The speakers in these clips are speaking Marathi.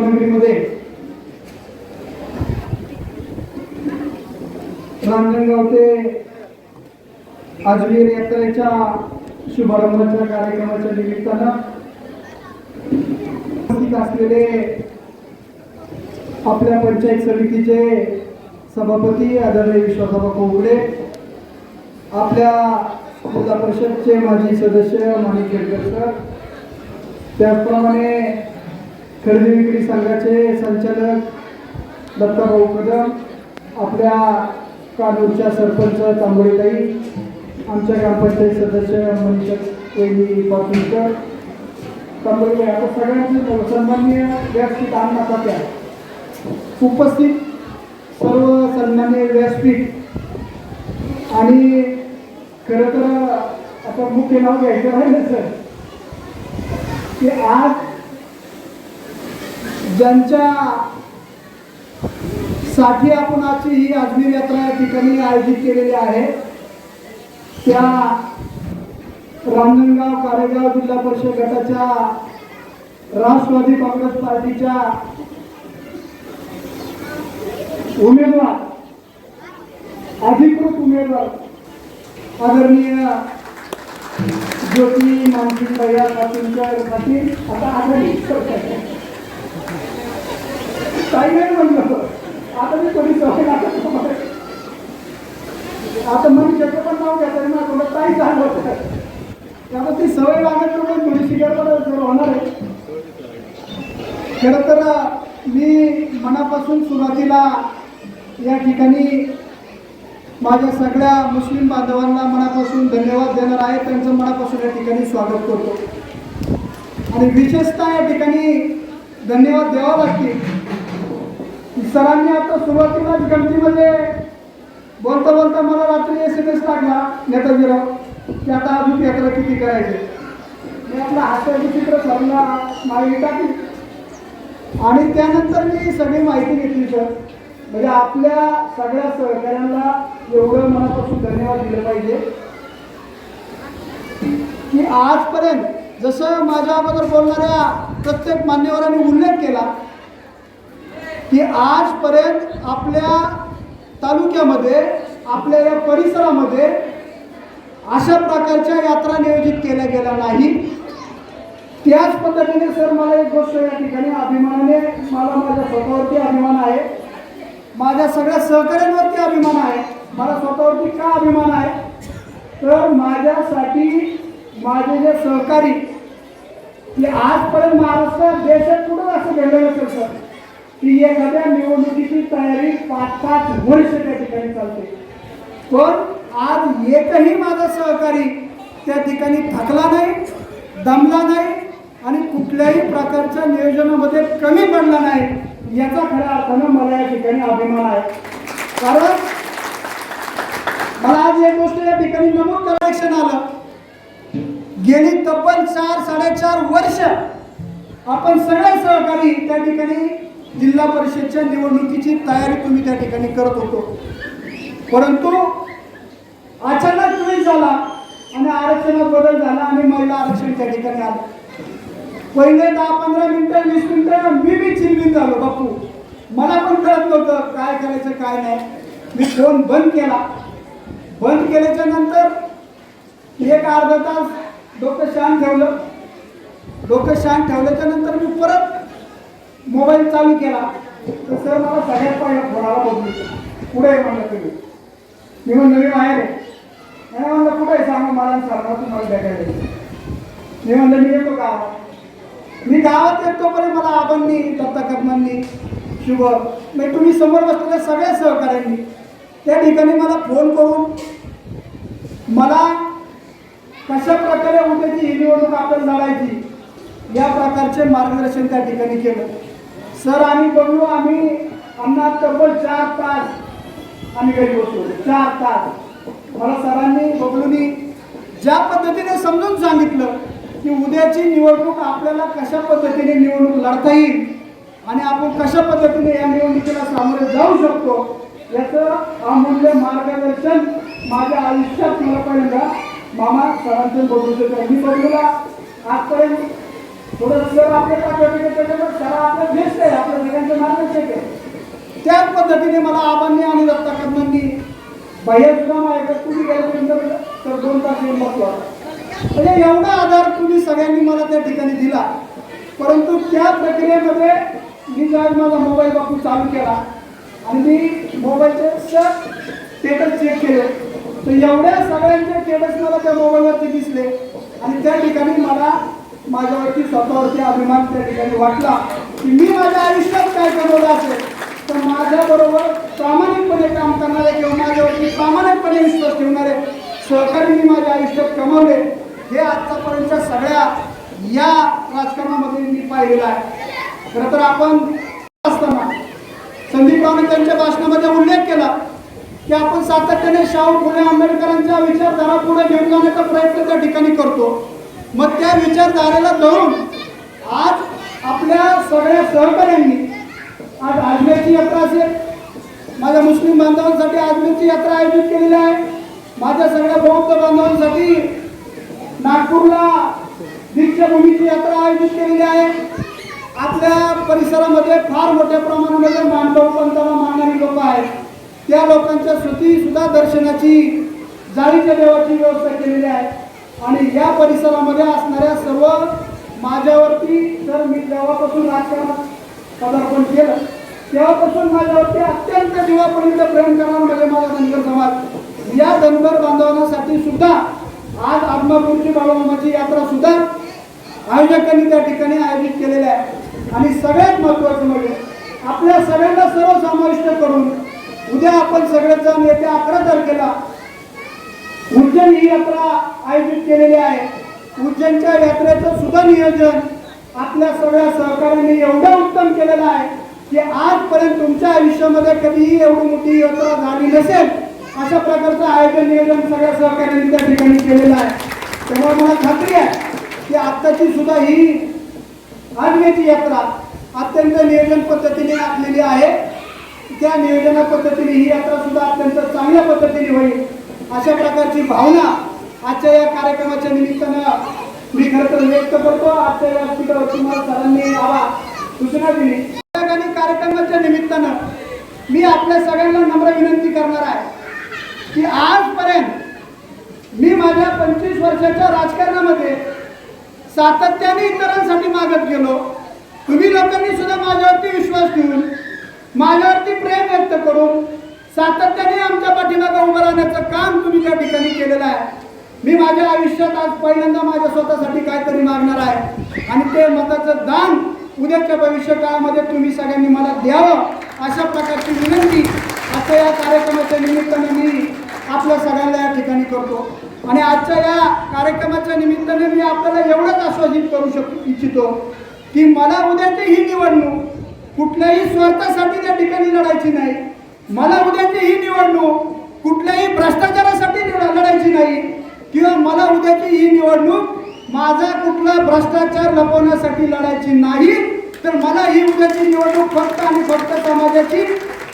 नगरीमध्ये रांजणगाव ते अजमेर यात्रेच्या शुभारंभाच्या कार्यक्रमाच्या निमित्तानं उपस्थित असलेले आपल्या पंचायत समितीचे सभापती आदरणीय विश्वासराव कोगडे आपल्या जिल्हा परिषदचे माजी सदस्य माणिक केळकर सर त्याचप्रमाणे खरेदी विक्री संघाचे संचालक दत्ताभाऊ कदम आपल्या कानूरच्या सरपंच तांबोळीताई आमच्या ग्रामपंचायत सदस्य मनीषा वैनी पाटीलकर. तांबोळीताई आपण सगळ्यांचे सन्मान्य व्यासपीठ आणण्यात त्या उपस्थित सर्व सन्मान्य व्यासपीठ. आणि खरं तर आता मुख्य नाव घ्यायचं राहिलं सर. की आज ज्यांच्या साठी आपण आजची ही अजमेर यात्रा या ठिकाणी आयोजित केलेली आहे त्या रांजणगाव कारेगाव जिल्हा परिषद गटाच्या राष्ट्रवादी काँग्रेस पार्टीच्या उमेदवार अधिकृत उमेदवार आदरणीय ज्योती मानसिंग भैया पाटील आता आघाडी काही नाही म्हणलं आता मी कोणी सवय लागत आता मग त्याचं पण नाव घ्यायचं ना तुला काही झालं होतं त्यामुळे ती सवय लागत नाही थोडीशी गडबड होणार आहे. खरं तर मी मनापासून सुरुवातीला या ठिकाणी माझ्या सगळ्या मुस्लिम बांधवांना मनापासून धन्यवाद देणार आहे. त्यांचं मनापासून या ठिकाणी स्वागत करतो. आणि विशेषतः या ठिकाणी धन्यवाद द्यावा लागतील. सरांनी आता सुरुवातीलाच गमतीमध्ये बोलता बोलता मला रात्री एस एम एस लागला नेताजीराव. की आता अजून यात्रा किती करायचे? मी आपला हाताची चित्र सरांना माहिती टाकली. आणि त्यानंतर मी सगळी माहिती घेतली सर. म्हणजे आपल्या सगळ्या सहकाऱ्यांना एवढं मनापासून धन्यवाद दिले पाहिजे. की आजपर्यंत जसं माझ्या अगोदर बोलणाऱ्या प्रत्येक मान्यवरांनी उल्लेख केला की आजपर्यंत आपल्या तालुक्यामध्ये आपल्या या परिसरामध्ये अशा प्रकारच्या यात्रा नियोजित केल्या गेल्या नाही. त्याच पद्धतीने सर मला एक गोष्ट या ठिकाणी अभिमानाने मला माझ्या स्वतःवरती अभिमान आहे. माझ्या सगळ्या सहकाऱ्यांवरती अभिमान आहे. मला स्वतःवरती का अभिमान आहे? तर माझ्यासाठी माझे जे सहकारी की आजपर्यंत महाराष्ट्रात देशात कुठं असं घडलं नसेल सर? की एखाद्या निवडणुकीची तयारी पाच पाच वर्ष त्या ठिकाणी चालते. पण आज एकही माझा सहकारी त्या ठिकाणी थकला नाही दमला नाही आणि कुठल्याही प्रकारच्या नियोजनामध्ये कमी पडला नाही याचा खऱ्या अर्थानं मला या ठिकाणी अभिमान आहे. कारण मला आज एक गोष्ट या ठिकाणी नमूद करायचं आलं. गेली तब्बल चार साडेचार वर्ष आपण सगळे सहकारी त्या ठिकाणी जिल्हा परिषदच्या निवडणुकीची तयारी तुम्ही त्या ठिकाणी करत होतो. परंतु अचानक वेळ झाला आणि आरक्षणात बदल झाला आणि महिला आरक्षण त्या ठिकाणी आलं. पहिले दहा पंधरा मिनिटं वीस मिनिटं मी बी चिंतित झालो बापू. मला पण कळत नव्हतं काय करायचं काय नाही. मी फोन बंद केला. बंद केल्याच्यानंतर एक अर्धा तास डोकं शांत ठेवलं. डोकं शांत ठेवल्याच्या नंतर मी परत मोबाईल चालू केला तर सर मला सगळ्यात पहिला फोनाला बघू. पुढे म्हणलं तुम्ही? मी म्हणून नवीन आहे नाही म्हणलं कुठे आहे? मला सांगा तुम्हाला भेटायला. मी म्हणलं मी येतो गावात. मी गावात येतो पर्यंत मला आबांनी दत्ता कदमांनी शुभ म्हणजे तुम्ही समोर बसलेल्या सगळ्या सहकाऱ्यांनी त्या ठिकाणी मला फोन करून मला कशा प्रकारे उद्याची ही निवडणूक आपल्याला लढायची या प्रकारचे मार्गदर्शन त्या ठिकाणी केलं. सर आम्ही बनलो आम्ही आम्हाला तब्बल चार तास आम्ही घरी बसलो. चार तास. मला सरांनी बबलूनी ज्या पद्धतीने समजून सांगितलं की उद्याची निवडणूक आपल्याला कशा पद्धतीने निवडणूक लढता येईल आणि आपण कशा पद्धतीने या निवडणुकीला सामोरे जाऊ शकतो याचं अमूल्य मार्गदर्शन माझ्या आयुष्यात मला पहिल्यांदा मामा सरांचं बघू शकतो मी बघूला आजपर्यंत थोडं सर आपले पाठवते त्याच्यामुळे आपलं बेस्ट आहे आपल्या सगळ्यांचं मार्गदर्शक आहे त्याच पद्धतीने मला आबांनी आणि दत्ता कदमांनी बाहेर सुद्धा माझ्याकडे तुम्ही गेल्यानंतर तर दोन तास येऊन बसलो म्हणजे एवढा आधार तुम्ही सगळ्यांनी मला त्या ठिकाणी दिला. परंतु त्या प्रक्रियेमध्ये मी ज्यावेळेस माझा मोबाईल वापरून चालू केला आणि मी मोबाईलचे स्टेटस चेक केले तर एवढ्या सगळ्यांचे स्टेटस मला त्या मोबाईलवरती दिसले आणि त्या ठिकाणी मला माझ्यावरती स्वतःवरती अभिमान त्या ठिकाणी वाटला की मी माझ्या आयुष्यात काय कमवलं असेल? तर माझ्याबरोबर प्रामाणिकपणे काम करणारे किंवा माझ्यावरती प्रामाणिकपणे विश्वास ठेवणारे सहकारी मी माझ्या आयुष्यात कमवले हे आत्तापर्यंतच्या सगळ्या या राजकारणामध्ये मी पाहिलेलं आहे. खरं तर आपण असताना संदीप रावने त्यांच्या भाषणामध्ये उल्लेख केला की आपण सातत्याने शाहू फुले आंबेडकरांच्या विचारधारा पुढे घेऊन जाण्याचा प्रयत्न त्या ठिकाणी करतो. मग त्या विचारधारेला धरून आज आपल्या सगळ्या सहकाऱ्यांनी आज आजमेरची यात्रा असेल. माझ्या मुस्लिम बांधवांसाठी आजमेरची यात्रा आयोजित केलेली आहे. माझ्या सगळ्या बौद्ध बांधवांसाठी नागपूरला दीक्षाभूमीची यात्रा आयोजित केलेली आहे. आपल्या परिसरामध्ये फार मोठ्या प्रमाणामध्ये मानभाऊ पंथाला मानणारी लोक आहेत त्या लोकांच्या स्तुती सुद्धा दर्शनाची जाळीच्या देवाची व्यवस्था केलेली आहे. आणि या परिसरामध्ये असणाऱ्या सर्व माझ्यावरती जर मी देवापासून राजकारणात पदार्पण केलं? तेव्हापासून माझ्यावरती अत्यंत जीवापर्यंत प्रेम करणार म्हणजे माझा धनगर समाज. या धनगर बांधवांसाठी सुद्धा आज आत्मापूरची बाळूमामाची यात्रा सुद्धा आयोजकांनी त्या ठिकाणी आयोजित केलेल्या आहे. आणि सगळ्यात महत्वाचं म्हणजे आपल्या सगळ्यांना सर्व समाविष्ट करून उद्या आपण सगळेजण येत्या अकरा तारखेला उज्जैन ही यात्रा आयोजित केलेली आहे. उज्जैनच्या यात्रेचं सुद्धा नियोजन आपल्या सगळ्या सहकार्याने एवढं उत्तम केलेलं आहे की आजपर्यंत तुमच्या आयुष्यामध्ये कधीही एवढी मोठी यात्रा झाली नसेल अशा प्रकारचं आयोजन नियोजन सगळ्या सहकार्याने त्या ठिकाणी केलेलं आहे. त्यामुळे मला खात्री आहे की आत्ताची सुद्धा ही आजमेची यात्रा अत्यंत नियोजन पद्धतीने आखलेली आहे. त्या नियोजना पद्धतीने ही यात्रा सुद्धा अत्यंत चांगल्या पद्धतीने होईल. अशा प्रकारची भावना आजच्या या कार्यक्रमाच्या निमित्तानं मी खरं तर व्यक्त करतो आजच्या व्यासपीठावर तुम्हाला सरांनी आवा सूचना दिली आणि कार्यक्रमाच्या निमित्तानं मी आपल्या सगळ्यांना नम्र विनंती करणार आहे की आजपर्यंत मी माझ्या पंचवीस वर्षाच्या राजकारणामध्ये सातत्याने इतरांसाठी मागत गेलो. तुम्ही लोकांनी सुद्धा माझ्यावरती विश्वास ठेवून माझ्यावरती प्रेम व्यक्त करून सातत्याने आमच्या पाठीमागे उभं राहण्याचं काम तुम्ही त्या ठिकाणी केलेलं आहे. मी माझ्या आयुष्यात आज पहिल्यांदा माझ्या स्वतःसाठी काहीतरी मागणार आहे. आणि ते मताचं दान उद्याच्या भविष्य काळामध्ये तुम्ही सगळ्यांनी मला द्यावं अशा प्रकारची विनंती आता या कार्यक्रमाच्या निमित्ताने मी आपल्या सगळ्यांना या ठिकाणी करतो. आणि आजच्या या कार्यक्रमाच्या निमित्ताने मी आपल्याला एवढंच आश्वासित करू शक इच्छितो की मला उद्याची ही निवडणूक कुठल्याही स्वार्थासाठी त्या ठिकाणी लढायची नाही. मला उद्याची ही निवडणूक कुठल्याही भ्रष्टाचारासाठी लढायची नाही. किंवा मला उद्याची ही निवडणूक माझा कुठला भ्रष्टाचार लपवण्यासाठी लढायची नाही तर मला ही उद्याची निवडणूक फक्त आणि फक्त समाजाची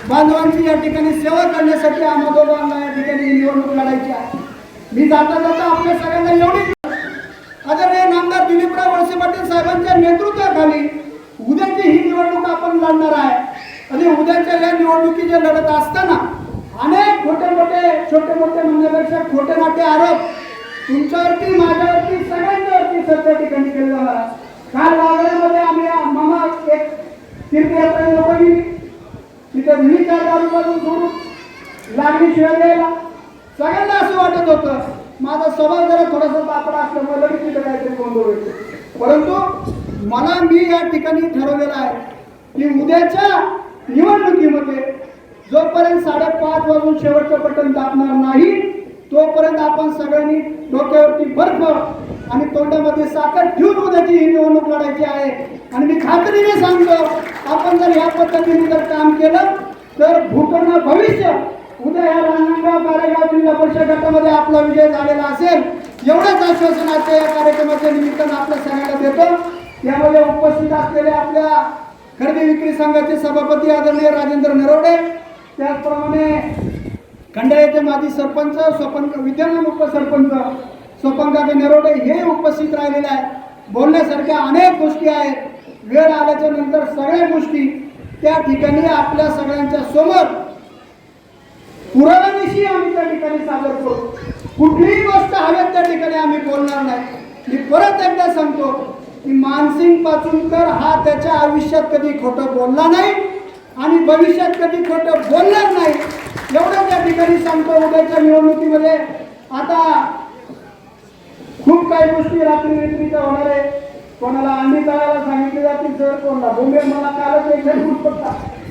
बांधवांची या ठिकाणी सेवा करण्यासाठी आम्हा या ठिकाणी ही निवडणूक लढायची आहे. मी जाता जाता आपल्या सगळ्यांना एवढी आदरणीय नामदार दिलीपराव वळसे पाटील साहेबांच्या नेतृत्वाखाली उद्याची ही निवडणूक आपण लढणार आहे. आणि उद्याच्या या निवडणुकीचे लढत असताना अनेक खोटे मोठे छोटे मोठे म्हणण्यापेक्षा खोटे मोठे आरोप तुमच्यावरती माझ्यावरती सगळ्यांच्यावरती सध्या ठिकाणी केले मला काल वागण्यामध्ये आम्ही मामा एक तीर्थयात्रा लोकांनी तिथे मी चार दारू सोडून लागणी शिवाय द्यायला सगळ्यांना असं वाटत होतं माझा स्वभाव जरा थोडासा बापडा असल्यामुळे लगेच तिथे काहीतरी गोंधळ होईल परंतु मला मी या ठिकाणी ठरवलेलं आहे की उद्याच्या निवडणुकीमध्ये जोपर्यंत साडेपाच वाजून शेवटचं बटन दाबणार नाही तोपर्यंत आपण सगळ्यांनी डोक्यावरती बर्फ आणि तोंडामध्ये साखर ठेवून उद्याची ही निवडणूक लढायची आहे. आणि मी खात्रीने सांगतो आपण जर ह्या पद्धतीने जर काम केलं तर भूकर्ण भविष्य उद्या या रांजणगाव कारेगाव जिल्हा परिषद गटामध्ये आपला विजय झालेला असेल एवढंच आश्वासन आजच्या या कार्यक्रमाच्या निमित्तानं आपल्या सगळ्यांना देतो. यामध्ये उपस्थित असलेले आपल्या खरेदी विक्री संघाचे सभापती आदरणीय राजेंद्र नरवडे त्याचप्रमाणे खंडाळ्याचे माजी सरपंच स्वपन विद्यमान उपसरपंच स्वपन काका नरवडे हे उपस्थित राहिलेले आहे बोलण्यासारख्या अनेक गोष्टी आहेत. वेळ आल्याच्यानंतर सगळ्या गोष्टी त्या ठिकाणी आपल्या सगळ्यांच्या समोर. पुराव्याविषयी आम्ही त्या ठिकाणी सादर करू. कुठलीही गोष्ट हवेत त्या ठिकाणी आम्ही बोलणार नाही. मी परत एकदा सांगतो की मानसिंग पाचुंकर हा त्याच्या आयुष्यात कधी खोटं बोलला नाही आणि भविष्यात कधी खोटं बोलणार नाही. एवढं त्या ठिकाणी सांगतो उद्याच्या निवडणुकीमध्ये. आता खूप काही गोष्टी रात्री विक्रीच्या होणार आहे. कोणाला अंडी तळायला सांगितले जातील सर कोणाला बोंबे मला कालच एक जण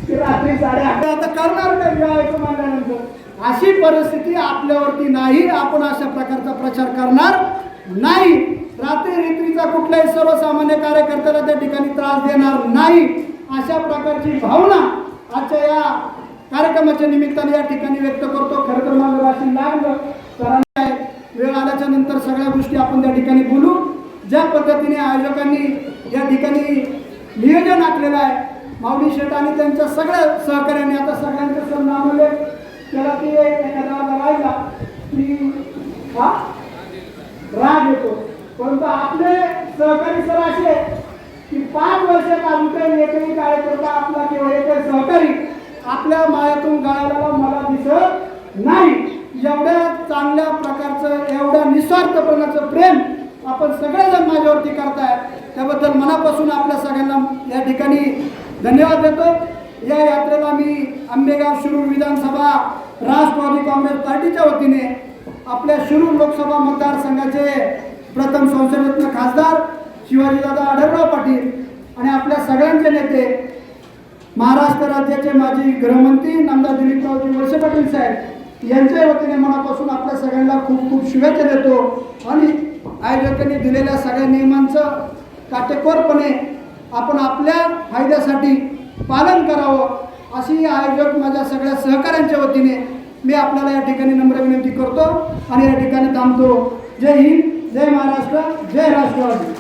की रात्री साडे अकरा आता करणार नाही जेवायचं म्हणल्यानंतर अशी परिस्थिती आपल्यावरती नाही. आपण अशा प्रकारचा प्रचार करणार नाही. रात्री रित्रीचा कुठल्याही सर्वसामान्य कार्यकर्त्याला त्या ठिकाणी त्रास देणार नाही. अशा प्रकारची भावना आजच्या या कार्यक्रमाच्या निमित्ताने या ठिकाणी व्यक्त करतो. खरं तर माझं वाचन लागलं सरांनी आहे. वेळ आल्याच्यानंतर सगळ्या गोष्टी आपण त्या ठिकाणी बोलू. ज्या पद्धतीने आयोजकांनी या ठिकाणी नियोजन आखलेलं आहे माऊली शेठ आणि त्यांच्या सगळ्या सहकार्याने आता सगळ्यांचे सण नामले त्याला ती एखादा राहिला की हा? राग येतो. परंतु आपले सहकारी सर असे की पाच वर्षात अजून एकही कार्यकर्ता आपला किंवा एकही सहकारी आपल्या मायातून गाळायला मला दिसत नाही. एवढ्या चांगल्या प्रकारचं एवढ्या निस्वार्थपणाचं प्रेम आपण सगळेजण माझ्यावरती करताय. त्याबद्दल मनापासून आपल्या सगळ्यांना या ठिकाणी धन्यवाद देतो. या यात्रेला मी आंबेगाव शिरूर विधानसभा राष्ट्रवादी काँग्रेस पार्टीच्या वतीने आपल्या शिरूर लोकसभा मतदारसंघाचे प्रथम संसदरत्न खासदार शिवाजीदादा आढळराव पाटील आणि आपल्या सगळ्यांचे नेते महाराष्ट्र राज्याचे माजी गृहमंत्री नामदार दिलीपरावजी वळसे पाटील साहेब यांच्या वतीने मनापासून आपल्या सगळ्यांना खूप खूप शुभेच्छा देतो. आणि आयोजकांनी दिलेल्या सगळ्या नियमांचं काटेकोरपणे आपण आपल्या फायद्यासाठी पालन करावं अशी आयोजक माझ्या सगळ्या सहकाऱ्यांच्या वतीने मी आपल्याला या ठिकाणी नम्र विनंती करतो. आणि या ठिकाणी थांबतो. जय हिंद जय महाराष्ट्र जय राष्ट्रवादी.